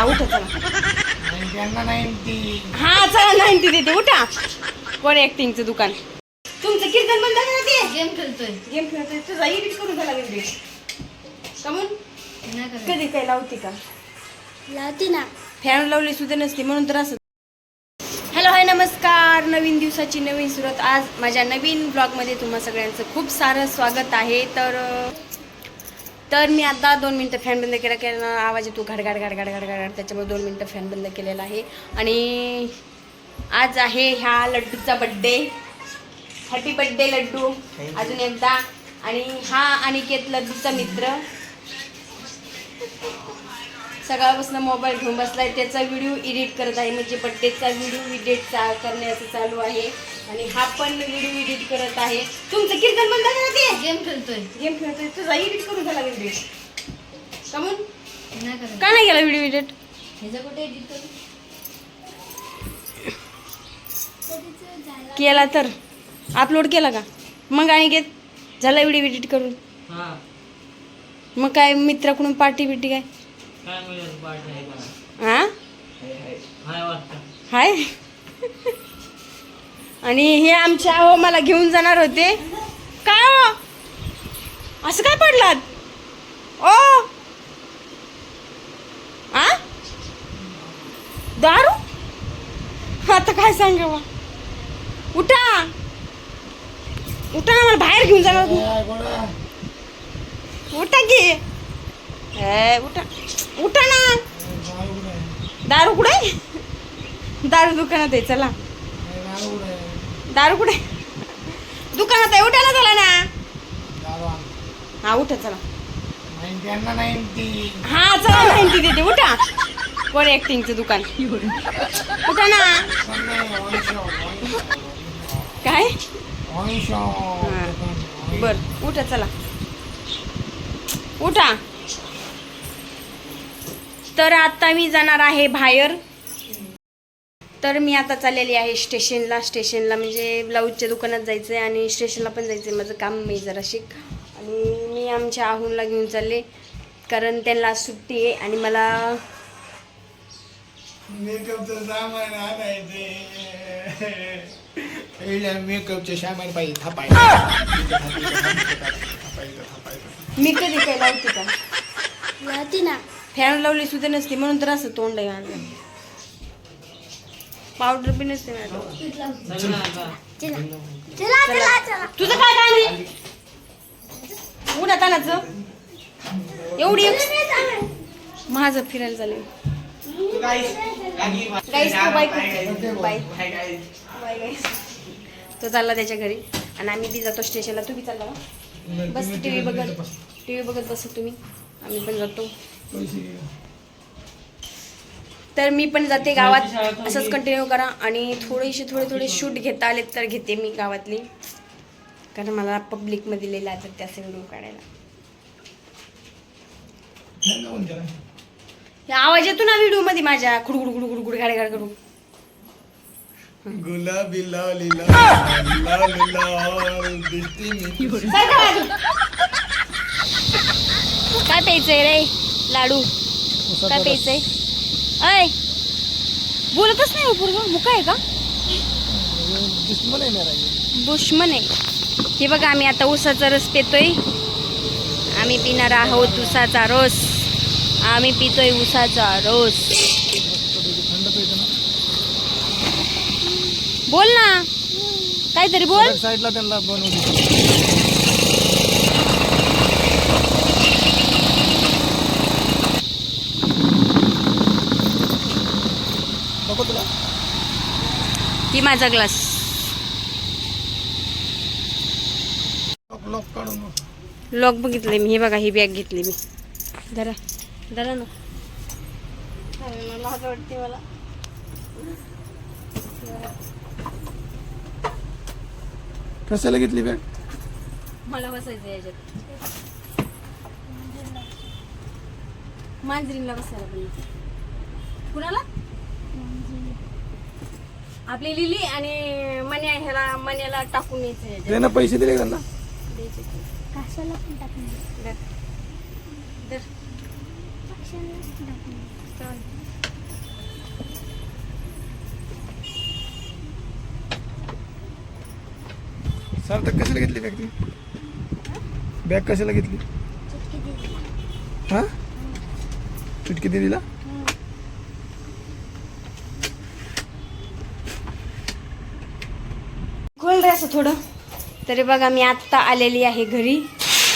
हा उठा चला. हा चला नाईन्टी देते उठा. कोण ऍक्टिंगचं दुकान? तुमचं कीर्तन बंद ते? गेम खेळतोय. गेम खेळतोय. तुझा एडिट करून झाला कमून? नाही करत. कधी काय लावते का? लावते ना. फॅन लावली सुद्धा नसते म्हणून तर असं. हॅलो हाय नमस्कार. नवीन दिवसाची नवीन सुरुवात. आज माझ्या नवीन ब्लॉगमध्ये तुम्हा सगळ्यांचं खूप सारं स्वागत आहे. तर अं, तर मी आता दोन मिनटं फॅन बंद केला कारण आवाज येतो घड घड घड घड घड घड त्याच्यामुळे दोन मिनटं फॅन बंद केलेला आहे. आणि आज आहे ह्या लड्डूचा बड्डे हॅपी बड्डे लड्डू. अजून एकदा. आणि हा अनिकेत लड्डूचा मित्र. सकाळपासून मोबाईल घेऊन बसलाय. त्याचा व्हिडिओ एडिट करत आहे. म्हणजे बड्डेचा व्हिडिओ एडिट चा करण्याचं चालू आहे. आणि हा पण व्हिडिओ एडिट करत आहे. तुमचं कीर्तन बंद करा ते? गेम खेळतोय. गेम खेळतोय. तुझा एडिट करून झाला व्हिडिओ कमून? नाही करत. का नाही गेला व्हिडिओ एडिट ह्याचं कुठे एडिट करू? केला तर. अपलोड केला का? मग आणि घेत. झाला व्हिडिओ एडिट करून. हा. मग काय मित्राकडून पार्टी बिटी काय? हा हाय आणि हे आमच्या हो मला घेऊन जाणार होते. काय हो? असं काय पडलात? ओ! आ? दारू? आता काय सांगावा? उठा. उठा ना मला बाहेर घेऊन जाणार. उठा की. ए, उठा. उठा ना. दारू कुठे? दारू दुकानात आहे चला. दारू कुठे? दुकानात आहे उठा ना चला ना. हा उठा चला. हा चला नाईन्टी देते उठा. कोण ऍक्टिंगचं दुकान? उठा ना. काय? बर उठा चला. उठा. तर आता मी जाणार आहे बाहेर. तर मी आता चाललेली आहे स्टेशनला. स्टेशनला म्हणजे ब्लाऊजच्या दुकानात जायचं आहे आणि स्टेशनला पण जायचं आहे माझं काम मी जरा शिक आणि मी आमच्या आहूनला घेऊन चालले. कारण त्यांना सुट्टी आहे आणि मला मेकअपचं सामान आणायचे मेकअपचे सामान पाहिजे मी कधी काय लावते का? लावते ना. फॅन लावली सुद्धा नसते म्हणून तर असं तोंड आहे माझं पावडर बी नसते मॅडम तुझं काय काम आहे? उन्हा तानाच एवढी माझं फिरायला चालेल तो बाय तो चालला त्याच्या घरी. आणि आम्ही बी जातो स्टेशनला तू बी चालला बस टी व्ही बघत टी व्ही बघत बसत तुम्ही. आम्ही पण जातो. तर मी पण जाते गावात. असंच कंटिन्यू करा. आणि थोडेसे थोडे थोडे शूट घेता आले तर घेते मी गावातली. कारण मला पब्लिकमध्ये लिहिला तर त्याचे व्हिडिओ काढायला. हे आवाज येतो ना व्हिडिओमध्ये माझ्या. खुडगुड खुडगुड खुडगुड गाडी गाडी करू गुलाबी लाली लाल लाल लाल दिसती मी. काय काय काय प्यायचंय रे? लाडू. काय प्यायचंय? अय बोलतच नाही पूर्व मुका आहे का? दुश्मन आहे. दुश्मन हे बघा आम्ही आता उसाचा रस पितोय. आम्ही पिणार आहोत उसाचा रस. आम्ही पितोय उसाचा रस. बोल ना. काहीतरी बोल. साईडला त्यांना बनवू नको तुला ती माझा ग्लास लॉक बघितले मी. हे बघा ही बॅग घेतली मी. धरा. धरा ना. वाटते मला कशाला घेतली बॅग मला बसायचं याच्यात. मांजरीला बसायला पण कुणाला? आपली लिली आणि मन्या ह्याला मन्याला टाकून येते त्यांना पैसे दिले त्यांना? सर तर कशाला घेतली बॅग ती? बॅग कशाला घेतली? हा? चुटकी दिलीला? असं थोडं. तरी बघा मी आत्ता आलेली आहे घरी.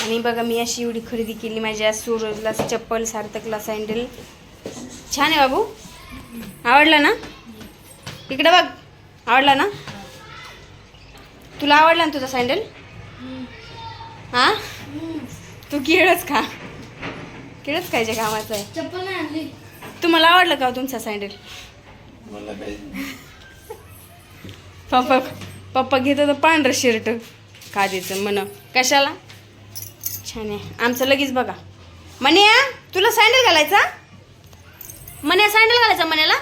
आणि बघा मी अशी एवढी खरेदी केली माझ्या सूरजला चप्पल सार्थकला सँडल. छान आहे बाबू. आवडला ना? इकडे बघ. आवडला ना? तुला आवडला ना तुझा सँडल? हा? तू केळच खा. केळच खायच्या कामाचं आहे चप्पल नाही आणली. तुम्हाला आवडलं का हो तुमचा सँडल? पप्पा पप्पा घेत होतं पांढरं शर्ट खादीचं म्हण. कशाला? छान आहे. आमचं लगेच बघा. मन्या तुला सँडल घालायचा? मन्या सँडल घालायचा मन्याला?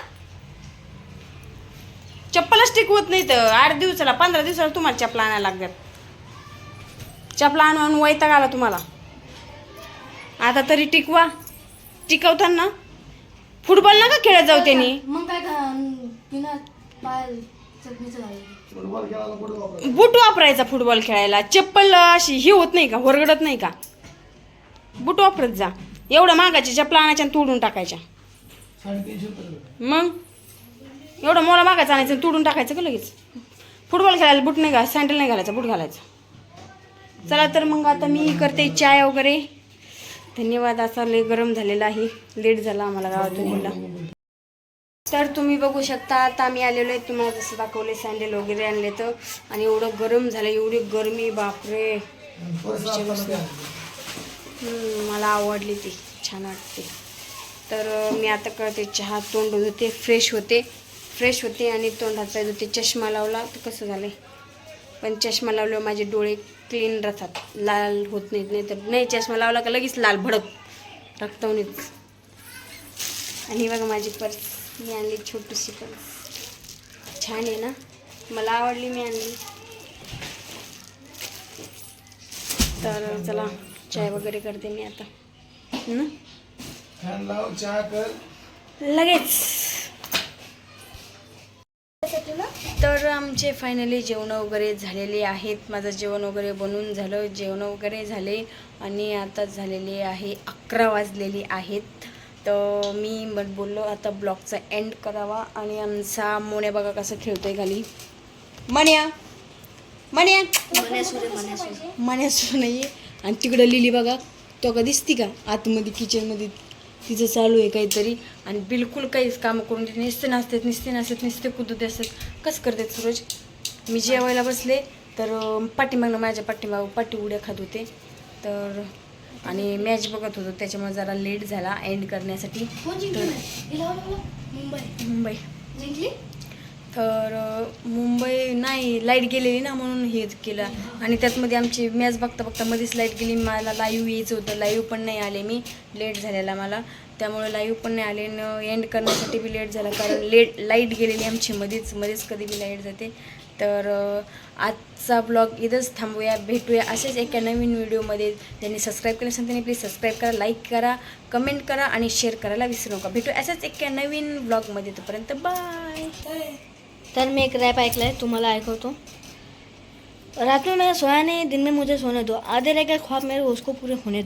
चप्पलच टिकवत नाही तर आठ दिवसाला पंधरा दिवसाला तुम्हाला चपला आणायला लागतात. चपला आणून आणून वैताग आला तुम्हाला. आता तरी टिकवा. टिकवताना. फुटबॉल नका खेळत जाऊ त्यांनी. मग काय फुटबॉल खेळायला कुठे वापरायचं? बूट वापरायचा फुटबॉल खेळायला. चप्पल अशी ही होत नाही का? होरगडत नाही का? बूट वापरत जा. एवढं मागायच्या चपला आणायच्या आणि तोडून टाकायच्या. साडेतीनशे रुपये मग? एवढं मोला मागायचं आणायचं आणि तोडून टाकायचं का लगेच? फुटबॉल खेळायला बूट नाही घाल सँडल नाही घालायचा बूट घालायचा. चला तर मग आता मी करते चाय वगैरे. धन्यवाद असा लय गरम झालेला आहे. लेट झाला आम्हाला गावातून यायला. तर तुम्ही बघू शकता आता आम्ही आलेलो आहे तुम्हाला जसं दाखवले सँडल वगैरे आणले तर. आणि एवढं गरम झालं एवढी गरमी बापरे. मला आवडली ती. छान वाटते. तर मी आता कळते चहा तोंड होते फ्रेश होते. फ्रेश होते आणि तोंडाचा होते चष्मा लावला तर कसं झालं पण चष्मा लावल्यावर माझे डोळे क्लीन राहतात. लाल होत नाहीत नाही तर नाही चष्मा लावला का लगेच लाल भडक. रक्तवणीच आणि बघा माझी पर्स. मी आणली छोटीशी पर्स. छान आहे ना? मला आवडली मी आणली. तर चला चाय वगैरे करते मी आता. हं? लाव चहा कर. लगेच. तर आमचे फायनली जेवण वगैरे झालेले आहेत. माझं जेवण वगैरे बनवून झालं. जेवण वगैरे झाले आणि आता झालेले आहे अकरा वाजलेली आहेत. तर मी मग बोललो आता ब्लॉगचा एंड करावा आणि आमचा मोन्या बघा कसं खेळतोय खाली. मन्या! मन्या! मण्यासू नाही आणि तिकडं लिली बघा तो का दिसती का? आतमध्ये किचनमध्ये तिचं चालू आहे काहीतरी. आणि बिलकुल काहीच कामं करून देत नुसते नाचतात नेसते नाचतात नुसते कुदत असतात कसं करतात सूरज? मी जेवायला बसले तर पाठीमागनं माझ्या पाठीमाग पाठी उड्या खात होते. तर आणि मॅच बघत होतो त्याच्यामुळे जरा लेट झाला एंड करण्यासाठी. मुंबई. जिंकली? तर मुंबई नाही लाइट गेलेली ना म्हणून हे केलं. आणि त्यातमध्ये आमची मॅच बघता बघता मध्येच लाइट गेली. मला लाईव्ह यायचं होतं. लाईव्ह पण नाही आले मी. लेट झालेला मला. त्यामुळे लाईव्ह पण नाही आले. न एंड करण्यासाठी बी लेट झाला. कारण लेट लाइट गेलेली आमची मध्येच. मध्येच कधी बी लाइट जाते. तर आजचा ब्लॉग इथंच थांबूया भेटूया असेच एका नवीन व्हिडिओमध्ये. ज्यांनी सबस्क्राईब केलं असेल त्यांनी प्लीज सबस्क्राईब करा लाईक करा कमेंट करा आणि शेअर करायला विसरू नका. भेटू असंच एका नवीन ब्लॉगमध्ये. तोपर्यंत बाय तर मी एक रॅप ऐकला आहे तुम्हाला ऐकवतो. रात में मेरा सोया नहीं दिन में मुझे सोने दो. आधे रह गए ख्वाब मेरे उसको पूरे होने दो.